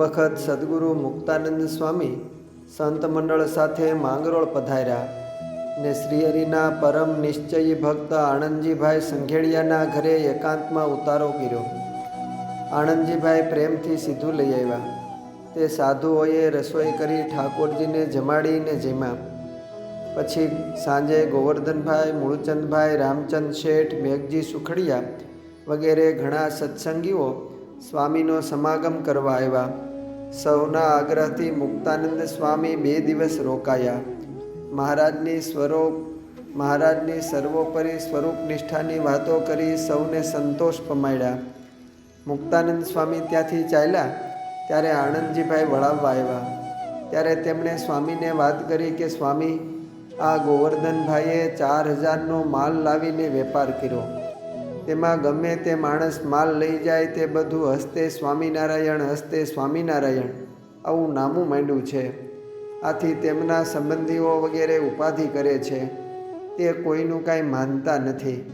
વખત સદગુરુ મુક્તાનંદ સ્વામી સંત મંડળ સાથે માંગરોળ પધાર્યા ને શ્રીહરિના પરમ નિશ્ચયી ભક્ત આણંદજીભાઈ સંઘેડિયાના ઘરે એકાંતમાં ઉતારો કર્યો. આણંદજીભાઈ પ્રેમથી સીધું લઈ આવ્યા. તે સાધુઓએ રસોઈ કરી ઠાકોરજીને જમાડીને જમ્યા. પછી સાંજે ગોવર્ધનભાઈ, મૂળચંદભાઈ, રામચંદ શેઠ, મેઘજી સુખડિયા વગેરે ઘણા સત્સંગીઓ સ્વામીનો સમાગમ કરવા આવ્યા. સૌના આગ્રહથી મુક્તાનંદ સ્વામી બે દિવસ રોકાયા. મહારાજની સ્વરૂપ, મહારાજની સર્વોપરી સ્વરૂપ નિષ્ઠાની વાતો કરી સૌને સંતોષ પમાડ્યા. મુક્તાનંદ સ્વામી ત્યાંથી ચાલ્યા, ત્યારે આણંદજીભાઈ વળાવવા આવ્યા. ત્યારે તેમણે સ્વામીને વાત કરી કે, સ્વામી, આ ગોવર્ધનભાઈએ ચાર હજારનો માલ લાવીને વેપાર કર્યો. તેમાં ગમે તે માણસ માલ લઈ જાય તે બધું હસ્તે સ્વામિનારાયણ હસ્તે સ્વામિનારાયણ. આવું નામું માંડ્યું છે. આથી તેમના સંબંધીઓ વગેરે ઉપાધિ કરે છે. તે કોઈનું કાંઈ માનતા નથી.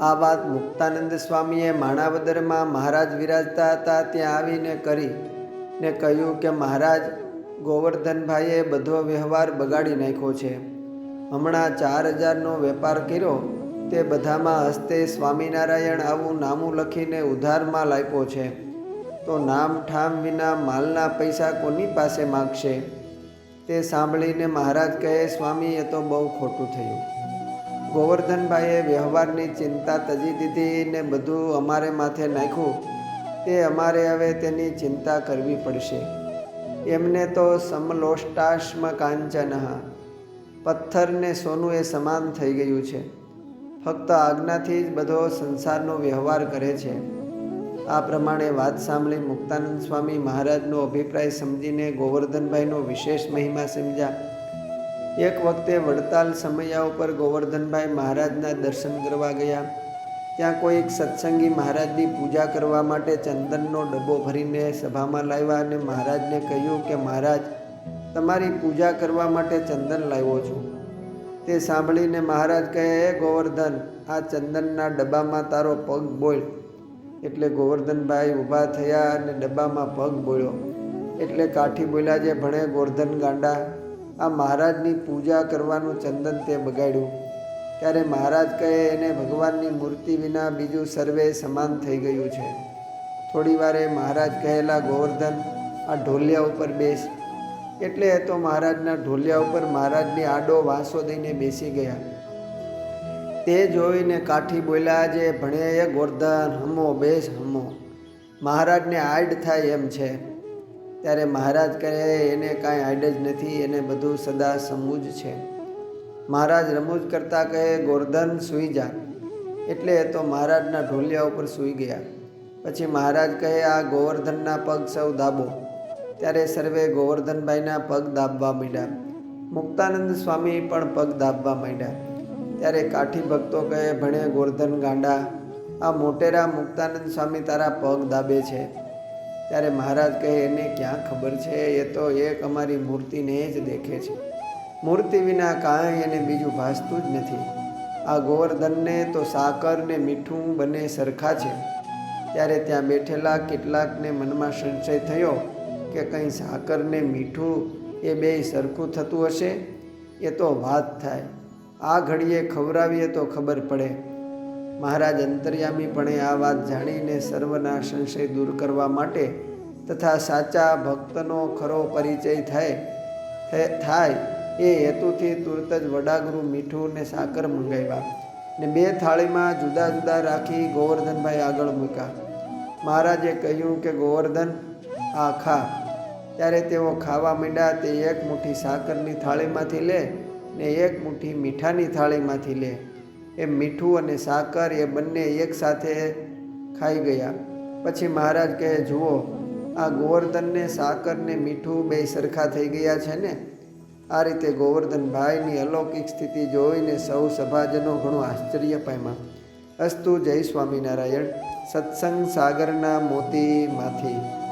આ વાત મુક્તાનંદ સ્વામીએ માણાવદરમાં મહારાજ વિરાજતા હતા ત્યાં આવીને કરી ને કહ્યું કે મહારાજ, ગોવર્ધનભાઈએ બધો વ્યવહાર બગાડી નાખ્યો છે. હમણાં ચાર હજારનો વેપાર કર્યો તે બધામાં હસ્તે સ્વામિનારાયણ આવું નામું લખીને ઉધારમાં લાપ્યો છે. તો નામ ઠામ વિના માલના પૈસા કોની પાસે માગશે? તે સાંભળીને મહારાજ કહે, સ્વામી, એ તો બહુ ખોટું થયું. ગોવર્ધનભાઈએ વ્યવહારની ચિંતા તજી દીધી ને બધું અમારે માથે નાખ્યું. તે અમારે હવે તેની ચિંતા કરવી પડશે. એમને તો સમલોષ્ટાશ્મ કાંચન પથ્થરને સોનું એ સમાન થઈ ગયું છે. ફક્ત આજ્ઞાથી જ બધો સંસારનો વ્યવહાર કરે છે. આ પ્રમાણે વાત સાંભળી મુક્તાનંદ સ્વામી મહારાજનો અભિપ્રાય સમજીને ગોવર્ધનભાઈનો વિશેષ મહિમા સમજ્યા. એક વખતે વડતાલ સમયા ઉપર ગોવર્ધનભાઈ મહારાજના દર્શન કરવા ગયા. ત્યાં કોઈ એક સત્સંગી મહારાજની પૂજા કરવા માટે ચંદનનો ડબ્બો ભરીને સભામાં લાવ્યા અને મહારાજને કહ્યું કે મહારાજ, તમારી પૂજા કરવા માટે ચંદન લાવ્યો છું. તે સાંભળીને મહારાજ કહે, હે ગોવર્ધન, આ ચંદનના ડબ્બામાં તારો પગ બોલ. એટલે ગોવર્ધનભાઈ ઊભા થયા અને ડબ્બામાં પગ બોળ્યો એટલે કાઠી બોલ્યા, જે ભણે ગોવર્ધન ગાંડા, આ મહારાજની પૂજા કરવાનું ચંદન તે બગાડ્યું. ત્યારે મહારાજ કહે, એને ભગવાનની મૂર્તિ વિના બીજું સર્વે સમાન થઈ ગયું છે. થોડી વારે મહારાજ કહેલા, ગોવર્ધન, આ ઢોલિયા ઉપર બેસ. એટલે એ તો મહારાજના ઢોલિયા ઉપર મહારાજની આડો વાંસો દઈને બેસી ગયા. તે જોઈને કાઠી બોલ્યા જે ભણે એ ગોરધન, હમો, બેસ, હમો. મહારાજને આડ થાય એમ છે. ત્યારે મહારાજ કહે, એને કાંઈ આડ જ નથી, એને બધું સદા સમૂજ છે. મહારાજ રમૂજ કરતાં કહે, ગોરધન, સૂઈ જા. એટલે એ તો મહારાજના ઢોલિયા ઉપર સૂઈ ગયા. પછી મહારાજ કહે, આ ગોવર્ધનના પગ સૌ દાબો. ત્યારે સર્વે ગોવર્ધનભાઈના પગ દાબવા માંડ્યા. મુક્તાનંદ સ્વામી પણ પગ દાબવા માંડ્યા. ત્યારે કાઠી ભક્તો કહે ભણે ગોવર્ધન ગાંડા, આ મોટેરા મુક્તાનંદ સ્વામી તારા પગ દાબે છે. ત્યારે મહારાજ કહે, એને ક્યાં ખબર છે? એ તો એક અમારી મૂર્તિને જ દેખે છે. મૂર્તિ વિના કાંઈ એને બીજું ભાસતું જ નથી. આ ગોવર્ધનને તો સાકર ને મીઠું બંને સરખા છે. ત્યારે ત્યાં બેઠેલા કેટલાકને મનમાં સંશય થયો કે કંઈ સાકર ને મીઠું એ બે સરખું થતું હશે? એ તો વાત થાય. આ ઘડીએ ખવડાવીએ તો ખબર પડે. મહારાજ અંતર્યામીપણે આ વાત જાણીને સર્વના સંશય દૂર કરવા માટે તથા સાચા ભક્તનો ખરો પરિચય થાય થાય એ હેતુથી તુરત જ વડાગુરુ મીઠું ને સાકર મંગાવ્યા ને બે થાળીમાં જુદા જુદા રાખી ગોવર્ધનભાઈ આગળ મૂક્યા. મહારાજે કહ્યું કે ગોવર્ધન, આ ખા. ત્યારે તેઓ ખાવા માંડ્યા તે એક મુઠ્ઠી સાકરની થાળીમાંથી લે ને એક મુઠ્ઠી મીઠાની થાળીમાંથી લે. એ મીઠું અને સાકર એ બંને એકસાથે ખાઈ ગયા. પછી મહારાજ કહે, જુઓ, આ ગોવર્ધનને સાકરને મીઠું બે સરખા થઈ ગયા છે ને? આ રીતે ગોવર્ધનભાઈની અલૌકિક સ્થિતિ જોઈને સૌ સભાજનો ઘણું આશ્ચર્ય પામ્યા. અસ્તુ જય સ્વામિનારાયણ, સત્સંગ સાગરના મોતીમાંથી.